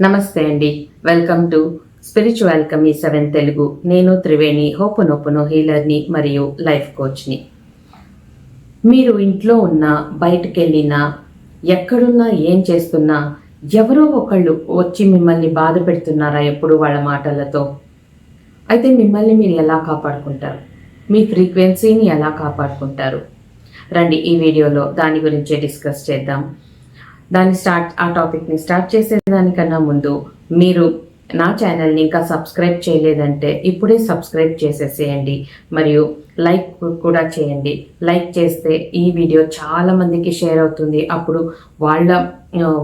నమస్తే అండి. Welcome to spiritual కమీ సెవెన్ తెలుగు. నేను త్రివేణి హోపునొప్పును హీలర్ని మరియు లైఫ్ కోచ్ని. మీరు ఇంట్లో ఉన్నా బయటకెళ్ళినా ఎక్కడున్నా ఏం చేస్తున్నా ఎవరో ఒకళ్ళు వచ్చి మిమ్మల్ని బాధ పెడుతున్నారా ఎప్పుడు వాళ్ళ మాటలతో? అయితే మిమ్మల్ని మీరు ఎలా కాపాడుకుంటారు? మీ ఫ్రీక్వెన్సీని ఎలా కాపాడుకుంటారు? రండి ఈ వీడియోలో దాని గురించే డిస్కస్ చేద్దాం. దాన్ని స్టార్ట్ ఆ టాపిక్ని స్టార్ట్ చేసేదానికన్నా ముందు మీరు నా ఛానల్ని ఇంకా సబ్స్క్రైబ్ చేయలేదంటే ఇప్పుడే సబ్స్క్రైబ్ చేసేసేయండి. మరియు లైక్ కూడా చేయండి. లైక్ చేస్తే ఈ వీడియో చాలా మందికి షేర్ అవుతుంది. అప్పుడు వాళ్ళ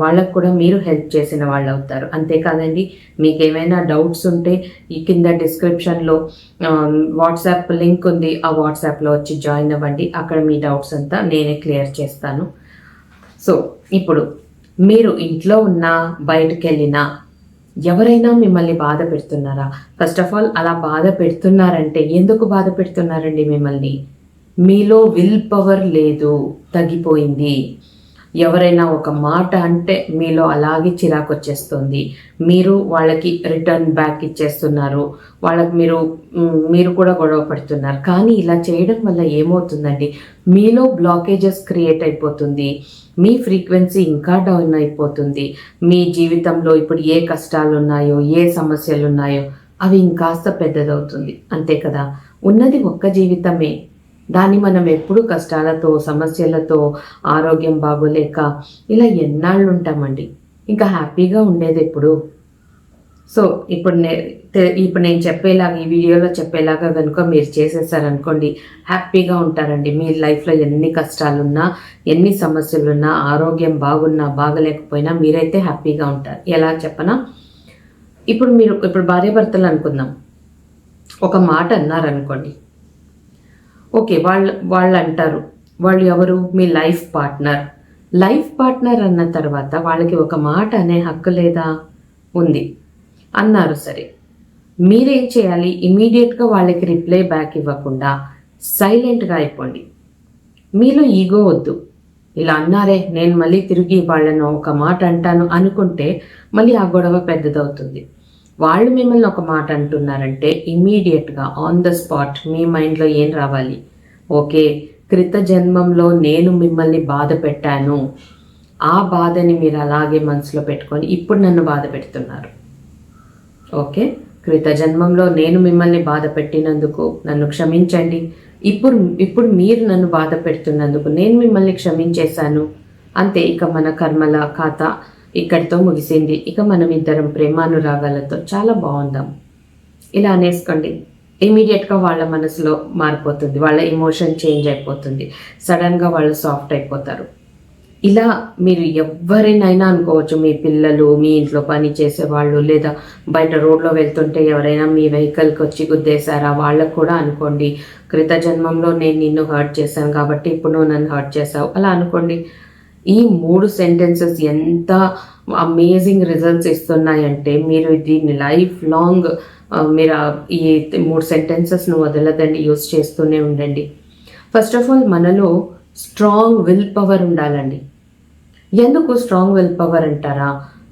వాళ్ళకు కూడా మీరు హెల్ప్ చేసిన వాళ్ళు అవుతారు. అంతేకాదండి మీకు ఏమైనా డౌట్స్ ఉంటే ఈ కింద డిస్క్రిప్షన్లో వాట్సాప్ లింక్ ఉంది. ఆ వాట్సాప్లో వచ్చి జాయిన్ అవ్వండి. అక్కడ మీ డౌట్స్ అంతా నేనే క్లియర్ చేస్తాను. సో ఇప్పుడు మీరు ఇంట్లో ఉన్నా బయటకు వెళ్ళినా ఎవరైనా మిమ్మల్ని బాధ పెడుతున్నారా? ఫస్ట్ ఆఫ్ ఆల్ అలా బాధ పెడుతున్నారంటే ఎందుకు బాధ పెడుతున్నారండి మిమ్మల్ని? మీలో విల్ పవర్ లేదు తగ్గిపోయింది. ఎవరైనా ఒక మాట అంటే మీలో అలాగే చిరాకు వచ్చేస్తుంది మీరు వాళ్ళకి రిటర్న్ బ్యాక్ ఇచ్చేస్తున్నారు. వాళ్ళకి మీరు మీరు కూడా గొడవ పడుతున్నారు. కానీ ఇలా చేయడం వల్ల ఏమవుతుందండి? మీలో బ్లాకేజెస్ క్రియేట్ అయిపోతుంది. మీ ఫ్రీక్వెన్సీ ఇంకా డౌన్ అయిపోతుంది. మీ జీవితంలో ఇప్పుడు ఏ కష్టాలు ఉన్నాయో ఏ సమస్యలు ఉన్నాయో అవి ఇంకాస్త పెద్దదవుతుంది. అంతే కదా? ఉన్నది ఒక్క జీవితమే. దాన్ని మనం ఎప్పుడు కష్టాలతో సమస్యలతో ఆరోగ్యం బాగోలేక ఇలా ఎన్నాళ్ళు ఉంటామండి. ఇంకా హ్యాపీగా ఉండేది ఎప్పుడు. సో ఇప్పుడు నే ఇప్పుడు నేను చెప్పేలాగా ఈ వీడియోలో చెప్పేలాగా కనుక మీరు చేసేసారనుకోండి హ్యాపీగా ఉంటారండి. మీ లైఫ్లో ఎన్ని కష్టాలున్నా ఎన్ని సమస్యలున్నా ఆరోగ్యం బాగున్నా బాగలేకపోయినా మీరైతే హ్యాపీగా ఉంటారు. ఎలా చెప్పనా? ఇప్పుడు మీరు ఇప్పుడు భార్యాభర్తలు అనుకుందాం. ఒక మాట అన్నారనుకోండి ఓకే వాళ్ళు వాళ్ళు అంటారు వాళ్ళు ఎవరు? మీ లైఫ్ పార్ట్నర్. లైఫ్ పార్ట్నర్ అన్న తర్వాత వాళ్ళకి ఒక మాట అనే హక్కు లేదా? ఉంది. అన్నారు సరే. మీరేం చేయాలి? ఇమీడియట్గా వాళ్ళకి రిప్లై బ్యాక్ ఇవ్వకుండా సైలెంట్గా అయిపోండి. మీలో ఈగో వద్దు. ఇలా అన్నారే నేను మళ్ళీ తిరిగి వాళ్ళను ఒక మాట అంటాను అనుకుంటే మళ్ళీ ఆ గొడవ పెద్దదవుతుంది. వాళ్ళు మిమ్మల్ని ఒక మాట అంటున్నారంటే ఇమీడియట్గా ఆన్ ద స్పాట్ మీ మైండ్లో ఏం రావాలి? ఓకే క్రిత జన్మంలో నేను మిమ్మల్ని బాధ పెట్టాను. ఆ బాధని మీరు అలాగే మనసులో పెట్టుకొని ఇప్పుడు నన్ను బాధ పెడుతున్నారు. ఓకే క్రిత జన్మంలో నేను మిమ్మల్ని బాధ పెట్టినందుకు నన్ను క్షమించండి. ఇప్పుడు ఇప్పుడు మీరు నన్ను బాధ పెడుతున్నందుకు నేను మిమ్మల్ని క్షమించేశాను. అంతే ఇక మన కర్మల ఖాతా ఇక్కడితో ముగిసింది. ఇక మనం ఇద్దరం ప్రేమానురాగాలతో చాలా బాగుందాం. ఇలా అనేసుకోండి. ఇమీడియట్గా వాళ్ళ మనసులో మారిపోతుంది. వాళ్ళ ఎమోషన్ చేంజ్ అయిపోతుంది. సడన్గా వాళ్ళు సాఫ్ట్ అయిపోతారు. ఇలా మీరు ఎవరినైనా అనుకోవచ్చు. మీ పిల్లలు మీ ఇంట్లో పని చేసేవాళ్ళు లేదా బయట రోడ్లో వెళ్తుంటే ఎవరైనా మీ వెహికల్కి వచ్చి గుద్దేశారా? వాళ్ళకు కూడా అనుకోండి. క్రిత జన్మంలో నేను నిన్ను హర్ట్ చేశాను కాబట్టి ఇప్పుడు నువ్వు నన్ను హర్ట్ చేసావు అలా అనుకోండి. ఈ మూడు సెంటెన్సెస్ ఎంత అమేజింగ్ రిజల్ట్స్ ఇస్తున్నాయంటే మీరు దీన్ని లైఫ్ లాంగ్ మీరు ఈ మూడు సెంటెన్సెస్ను వదలదండి యూస్ చేస్తూనే ఉండండి. ఫస్ట్ ఆఫ్ ఆల్ మనలో స్ట్రాంగ్ విల్ పవర్ ఉండాలండి. ఎందుకు స్ట్రాంగ్ విల్ పవర్ అంటారా?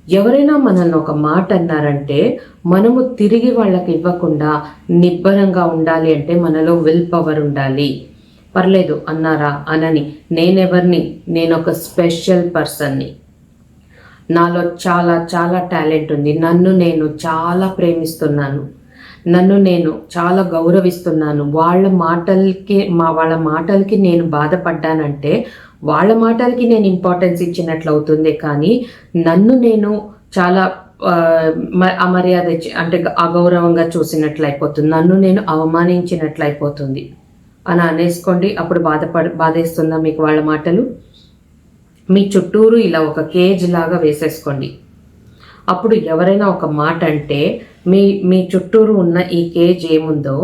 ఎవరైనా మనల్ని ఒక మాట అన్నారంటే మనము తిరిగి వాళ్ళకి ఇవ్వకుండా నిబ్బరంగా ఉండాలి అంటే మనలో విల్ పవర్ ఉండాలి. పర్లేదు అన్నారా అనని. నేనెవరిని? నేను ఒక స్పెషల్ పర్సన్ని. నాలో చాలా చాలా టాలెంట్ ఉంది. నన్ను నేను చాలా ప్రేమిస్తున్నాను. నన్ను నేను చాలా గౌరవిస్తున్నాను. వాళ్ళ మాటలకి మా వాళ్ళ మాటలకి నేను బాధపడ్డానంటే వాళ్ళ మాటలకి నేను ఇంపార్టెన్స్ ఇచ్చినట్లు అవుతుంది కానీ నన్ను నేను చాలా మ- అమర్యాద అంటే అగౌరవంగా చూసినట్లు అయిపోతుంది నన్ను నేను అవమానించినట్లు అయిపోతుంది అని అనేసుకోండి. అప్పుడు బాధపడ బాధేస్తుందా మీకు వాళ్ళ మాటలు? మీ చుట్టూరు ఇలా ఒక కేజ్ లాగా వేసేసుకోండి. అప్పుడు ఎవరైనా ఒక మాట అంటే మీ మీ చుట్టూరు ఉన్న ఈ కేజ్ ఏముందో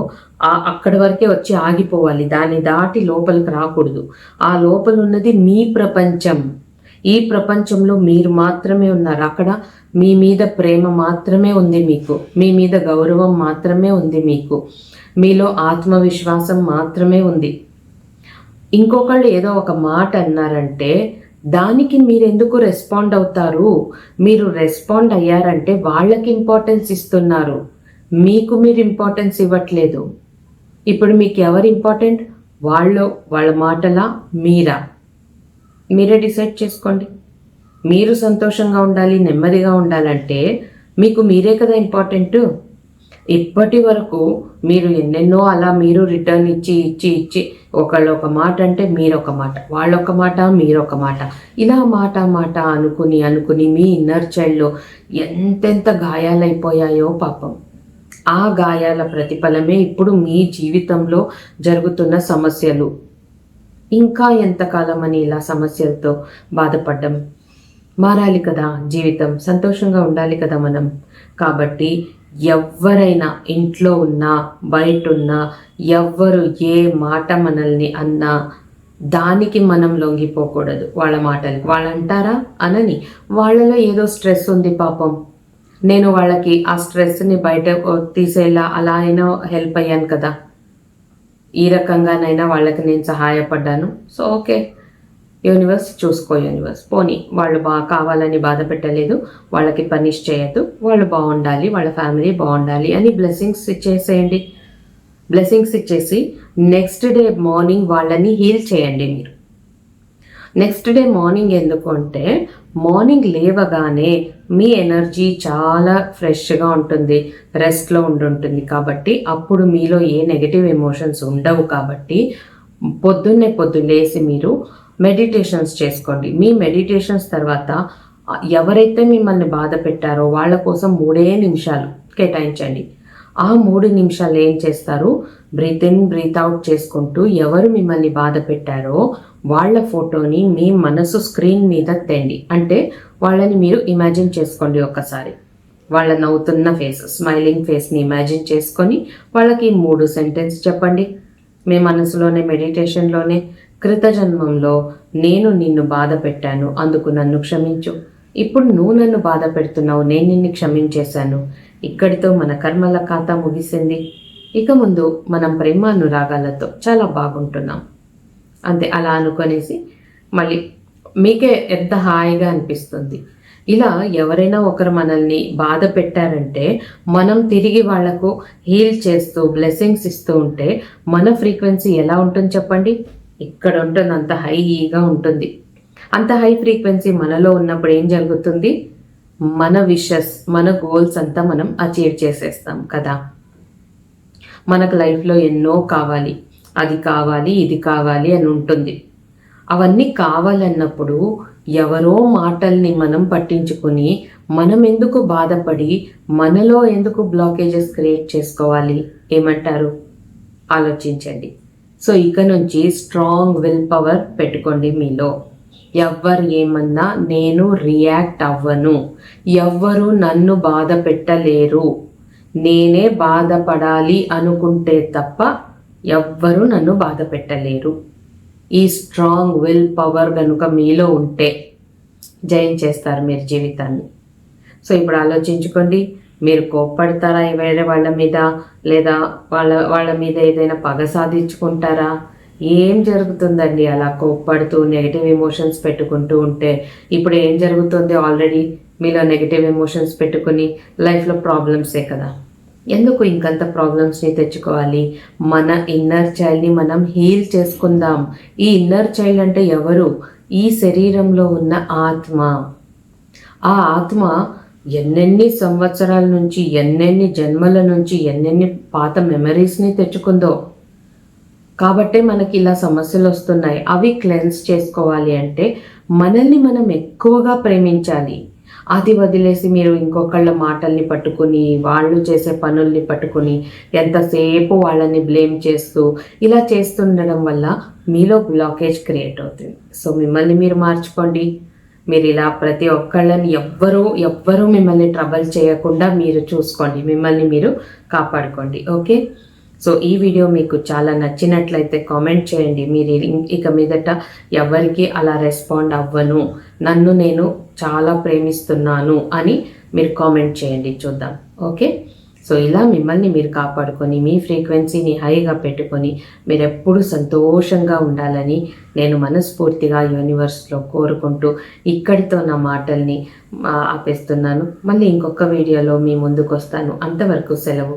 ఆ అక్కడి వరకే వచ్చి ఆగిపోవాలి. దాన్ని దాటి లోపలికి రాకూడదు. ఆ లోపల ఉన్నది మీ ప్రపంచం. ఈ ప్రపంచంలో మీరు మాత్రమే ఉన్నారు. అక్కడ మీ మీద ప్రేమ మాత్రమే ఉంది మీకు. మీ మీద గౌరవం మాత్రమే ఉంది మీకు. మీలో ఆత్మవిశ్వాసం మాత్రమే ఉంది. ఇంకొకళ్ళు ఏదో ఒక మాట అన్నారంటే దానికి మీరు ఎందుకు రెస్పాండ్ అవుతారు? మీరు రెస్పాండ్ అయ్యారంటే వాళ్ళకి ఇంపార్టెన్స్ ఇస్తున్నారు. మీకు మీరు ఇంపార్టెన్స్ ఇవ్వట్లేదు. ఇప్పుడు మీకు ఎవరు ఇంపార్టెంట్ వాళ్ళు వాళ్ళ మాటలా మీరా? మీరే డిసైడ్ చేసుకోండి. మీరు సంతోషంగా ఉండాలి నెమ్మదిగా ఉండాలంటే మీకు మీరే కదా ఇంపార్టెంట్. ఇప్పటి వరకు మీరు ఎన్నెన్నో అలా మీరు రిటర్న్ ఇచ్చి ఇచ్చి ఇచ్చి ఒకళ్ళు ఒక మాట అంటే మీరొక మాట వాళ్ళొక మాట మీరొక మాట. ఇలా మాట మాట అనుకుని అనుకుని మీ ఇన్నర్ చైల్డ్లో ఎంతెంత గాయాలైపోయాయో పాపం. ఆ గాయాల ప్రతిఫలమే ఇప్పుడు మీ జీవితంలో జరుగుతున్న సమస్యలు. ఇంకా ఎంతకాలం అని ఇలా సమస్యలతో బాధపడ్డం? మారాలి కదా జీవితం సంతోషంగా ఉండాలి కదా మనం. కాబట్టి ఎవరైనా ఇంట్లో ఉన్నా బయట ఉన్నా ఎవ్వరు ఏ మాట మనల్ని అన్నా దానికి మనం లొంగిపోకూడదు. వాళ్ళ మాటలు. వాళ్ళు అంటారా అనని. వాళ్ళలో ఏదో స్ట్రెస్ ఉంది పాపం. నేను వాళ్ళకి ఆ స్ట్రెస్ని బయట తీసేలా అలా అయినా హెల్ప్ అయ్యాను కదా. ఈ రకంగానైనా వాళ్ళకి నేను సహాయపడ్డాను. So okay. యూనివర్స్ చూసుకో యూనివర్స్. పోనీ వాళ్ళు బాగా కావాలని బాధ పెట్టలేదు. వాళ్ళకి పనిష్ చేయొద్దు. వాళ్ళు బాగుండాలి. వాళ్ళ ఫ్యామిలీ బాగుండాలి అని బ్లెస్సింగ్స్ ఇచ్చేసేయండి. బ్లెస్సింగ్స్ ఇచ్చేసి నెక్స్ట్ డే మార్నింగ్ వాళ్ళని హీల్ చేయండి మీరు. నెక్స్ట్ డే మార్నింగ్ ఎందుకు అంటే మార్నింగ్ లేవగానే మీ ఎనర్జీ చాలా ఫ్రెష్గా ఉంటుంది రెస్ట్లో ఉండుంటుంది కాబట్టి అప్పుడు మీలో ఏ నెగిటివ్ ఎమోషన్స్ ఉండవు కాబట్టి పొద్దున్నే పొద్దున్నేసి మీరు మెడిటేషన్స్ చేసుకోండి. మీ మెడిటేషన్స్ తర్వాత ఎవరైతే మిమ్మల్ని బాధ పెట్టారో వాళ్ళ కోసం మూడే నిమిషాలు కేటాయించండి. ఆ మూడు నిమిషాలు ఏం చేస్తారు? బ్రీత్ ఇన్ బ్రీత్ అవుట్ చేసుకుంటూ ఎవరు మిమ్మల్ని బాధ పెట్టారో వాళ్ళ ఫోటోని మీ మనసు స్క్రీన్ మీద తెండి. అంటే వాళ్ళని మీరు ఇమాజిన్ చేసుకోండి ఒక్కసారి వాళ్ళ నవ్వుతున్న ఫేస్ స్మైలింగ్ ఫేస్ని ఇమాజిన్ చేసుకొని వాళ్ళకి మూడు సెంటెన్స్ చెప్పండి. మీ మనసులోనే మెడిటేషన్లోనే కృతజన్మంలో నేను నిన్ను బాధ పెట్టాను అందుకు నన్ను క్షమించు. ఇప్పుడు నువ్వు నన్ను బాధ పెడుతున్నావు నేను నిన్ను క్షమించేశాను. ఇక్కడితో మన కర్మల ఖాతా ముగిసింది. ఇక ముందు మనం ప్రేమానురాగాలతో చాలా బాగుంటున్నాం. అంతే అలా అనుకునేసి మళ్ళీ మీకే ఎంత హాయిగా అనిపిస్తుంది. ఇలా ఎవరైనా ఒకరు మనల్ని బాధ పెట్టారంటే మనం తిరిగి వాళ్ళకు హీల్ చేస్తూ బ్లెస్సింగ్స్ ఇస్తూ ఉంటే మన ఫ్రీక్వెన్సీ ఎలా ఉంటుంది చెప్పండి? ఇక్కడ ఉంటుంది అంత హైగా ఉంటుంది. అంత హై ఫ్రీక్వెన్సీ మనలో ఉన్నప్పుడు ఏం జరుగుతుంది? మన విషస్ మన గోల్స్ అంతా మనం అచీవ్ చేసేస్తాం కదా. మనకు లైఫ్లో ఎన్నో కావాలి. అది కావాలి ఇది కావాలి అని ఉంటుంది. అవన్నీ కావాలన్నప్పుడు ఎవరో మాటల్ని మనం పట్టించుకొని మనం ఎందుకు బాధపడి మనలో ఎందుకు బ్లాకేజెస్ క్రియేట్ చేసుకోవాలి? ఏమంటారు? ఆలోచించండి. సో ఇక నుంచి స్ట్రాంగ్ విల్ పవర్ పెట్టుకోండి మీలో. ఎవ్వరు ఏమన్నా నేను రియాక్ట్ అవ్వను. ఎవ్వరు నన్ను బాధ పెట్టలేరు. నేనే బాధపడాలి అనుకుంటే తప్ప ఎవ్వరు నన్ను బాధ పెట్టలేరు. ఈ స్ట్రాంగ్ విల్ పవర్ కనుక మీలో ఉంటే జయించేస్తారు మీరు జీవితాన్ని. సో ఇప్పుడు ఆలోచించుకోండి. మీరు కోప్పడతారా వేరే వాళ్ళ మీద? లేదా వాళ్ళ వాళ్ళ మీద ఏదైనా పగ సాధించుకుంటారా? ఏం జరుగుతుందండి? అలా కోప్పడుతూ నెగిటివ్ ఎమోషన్స్ పెట్టుకుంటూ ఉంటే ఇప్పుడు ఏం జరుగుతుంది ఆల్రెడీ మీలో నెగిటివ్ ఎమోషన్స్ పెట్టుకుని లైఫ్లో ప్రాబ్లమ్సే కదా? ఎందుకు ఇంకంత ప్రాబ్లమ్స్ని తెచ్చుకోవాలి? మన ఇన్నర్ చైల్డ్ని మనం హీల్ చేసుకుందాం. ఈ ఇన్నర్ చైల్డ్ అంటే ఎవరు? ఈ శరీరంలో ఉన్న ఆత్మ. ఆ ఆత్మ ఎన్నెన్ని సంవత్సరాల నుంచి ఎన్నెన్ని జన్మల నుంచి ఎన్నెన్ని పాత మెమరీస్ని తెచ్చుకుందో కాబట్టే మనకి ఇలా సమస్యలు వస్తున్నాయి. అవి క్లెన్స్ చేసుకోవాలి అంటే మనల్ని మనం ఎక్కువగా ప్రేమించాలి. అది వదిలేసి మీరు ఇంకొకళ్ళ మాటల్ని పట్టుకుని వాళ్ళు చేసే పనుల్ని పట్టుకుని ఎంతసేపు వాళ్ళని బ్లేమ్ చేస్తూ ఇలా చేస్తుండడం వల్ల మీలో బ్లాకేజ్ క్రియేట్ అవుతుంది. సో మిమ్మల్ని మీరు మార్చుకోండి. మీరు ఇలా ప్రతి ఒక్కళ్ళని ఎవ్వరూ ఎవ్వరూ మిమ్మల్ని ట్రబుల్ చేయకుండా మీరు చూసుకోండి. మిమ్మల్ని మీరు కాపాడుకోండి. ఓకే సో ఈ వీడియో మీకు చాలా నచ్చినట్లయితే కామెంట్ చేయండి. మీరు ఇక మీదట ఎవరికి అలా రెస్పాండ్ అవ్వను. నన్ను నేను చాలా ప్రేమిస్తున్నాను అని మీరు కామెంట్ చేయండి. చూద్దాం. ఓకే? సో ఇలా మిమ్మల్ని మీరు కాపాడుకొని మీ ఫ్రీక్వెన్సీని హైగా పెట్టుకొని మీరు ఎప్పుడు సంతోషంగా ఉండాలని నేను మనస్ఫూర్తిగా యూనివర్స్లో కోరుకుంటూ ఇక్కడితో నా మాటల్ని ఆపేస్తున్నాను. మళ్ళీ ఇంకొక వీడియోలో మీ ముందుకు వస్తాను అంతవరకు సెలవు.